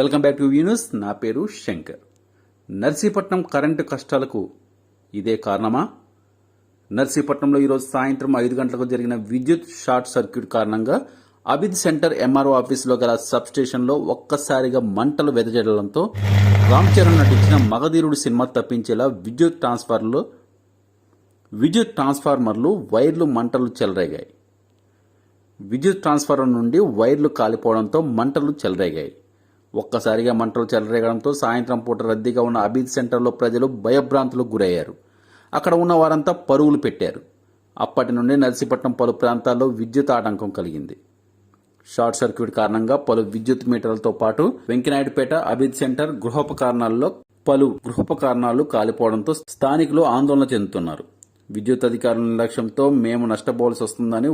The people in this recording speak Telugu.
Welcome back to news. నా పేరు శంకర్. నర్సీపట్నం కరెంటు కష్టాలకు ఇదే కారణమా? నర్సీపట్నంలో ఈరోజు సాయంత్రం ఐదు గంటలకు జరిగిన విద్యుత్ షార్ట్ సర్క్యూట్ కారణంగా అబిద్ సెంటర్ ఎంఆర్ఓ ఆఫీసులో గల సబ్ స్టేషన్లో ఒక్కసారిగా మంటలు వెదజల్లడంతో రామ్ చరణ్ నటించిన మగధీరుడు సినిమా తప్పించేలా విద్యుత్ ట్రాన్స్ఫార్మర్లు విద్యుత్ ట్రాన్స్ఫార్మర్లు వైర్లు మంటలు చెలరేగాయి. విద్యుత్ ట్రాన్స్ఫార్మర్ నుండి వైర్లు కాలిపోవడంతో మంటలు చెలరేగాయి. ఒక్కసారిగా మంటలు చెలరేగడంతో సాయంత్రం పూట రద్దీగా ఉన్న అబీద్ సెంటర్లో ప్రజలు భయభ్రాంతులకు గురయ్యారు. అక్కడ ఉన్న వారంతా పరుగులు పెట్టారు. అప్పటి నుండి నర్సీపట్నం పలు ప్రాంతాల్లో విద్యుత్ ఆటంకం కలిగింది. షార్ట్ సర్క్యూట్ కారణంగా పలు విద్యుత్ మీటర్లతో పాటు వెంకినాయుడుపేట అబీద్ సెంటర్ గృహోపకరణాల్లో పలు గృహోపకరణాలు కాలిపోవడంతో స్థానికులు ఆందోళన చెందుతున్నారు. విద్యుత్ అధికారుల నిర్లక్ష్యంతో మేము నష్టపోవాల్సి వస్తుందని